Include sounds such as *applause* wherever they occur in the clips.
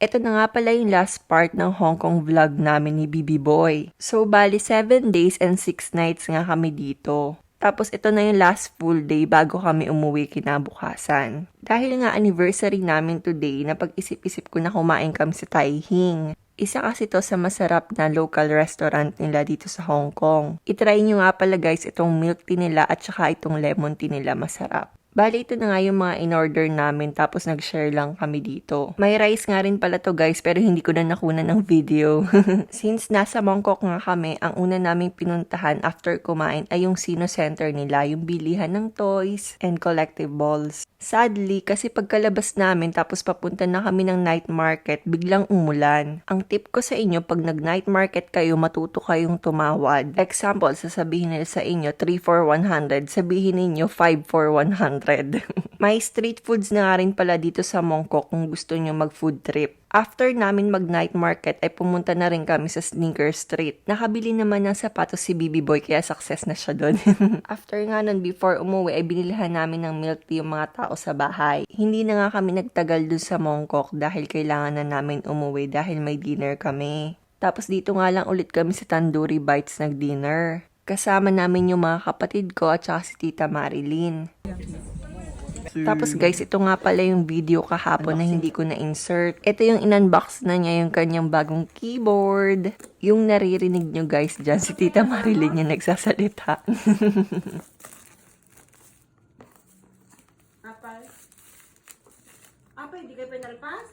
Ito na nga pala yung last part ng Hong Kong vlog namin ni Bibi Boy. So, bali 7 days and 6 nights nga kami dito. Tapos ito na yung last full day bago kami umuwi kinabukasan. Dahil nga anniversary namin today, napag-isip-isip ko na kumain kami sa Tai Hing. Isa kasi to sa masarap na local restaurant nila dito sa Hong Kong. Itry nyo nga pala guys itong milk tea nila at saka itong lemon tea nila masarap. Bali, ito na nga yung mga in-order namin tapos nag-share lang kami dito. May rice nga rin pala to guys pero hindi ko na nakuna ng video. *laughs* Since nasa Mongkok nga kami, ang una naming pinuntahan after kumain ay yung Sino Center nila, yung bilihan ng toys and collectibles. Sadly, kasi pagkalabas namin tapos papunta na kami ng night market, biglang umulan. Ang tip ko sa inyo, pag nag-night market kayo, matuto kayong tumawad. Example, sasabihin nila sa inyo 3 for 100, sabihin ninyo 5 for 100. *laughs* May street foods na nga rin pala dito sa Mongkok kung gusto nyo mag-food trip. After namin mag-night market ay pumunta na rin kami sa Sneaker Street. Nakabili naman ng sapatos si Bibi Boy kaya success na siya doon. *laughs* After nga nun, before umuwi ay binilihan namin ng milk tea yung mga tao sa bahay. Hindi na nga kami nagtagal doon sa Mongkok dahil kailangan na namin umuwi dahil may dinner kami. Tapos dito nga lang ulit kami sa Tandoori Bites nag-dinner. Kasama namin yung mga kapatid ko at saka si Tita Marilyn. Tapos guys, ito nga pala yung video kahapon na hindi ko na-insert. Ito yung in-unbox na niya yung kanyang bagong keyboard. Yung naririnig nyo guys dyan, si Tita Marilyn yung nagsasalita. *laughs* Apay. Apay, hindi kayo pinalpas?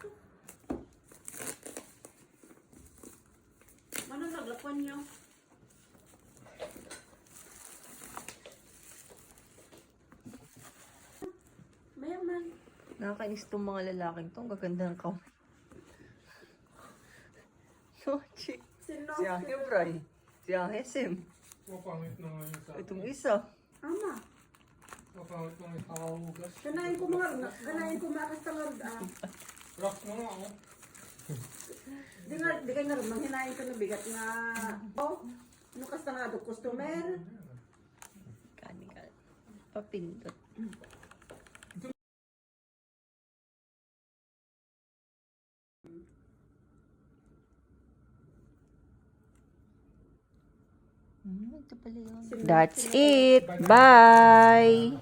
Ano naglakwan niyo? Nakakainis tong mga lalaking tong gaganda ng kamay. No, chick. Sino? Si Angel Bray. Si Sim. Mapangit na nga yun sa Itong isa. Ama. Mapangit na nga sa hugas. Ganahin ko mga, ganahin ko mga customer. Ah. Rocks na nga oh. Di nga, di kayo naroon, manghinahin ko na bigat na, oh, ano customer, customer. Kanigal. Papindot. Hmm, ito pala yun. That's it. Bye!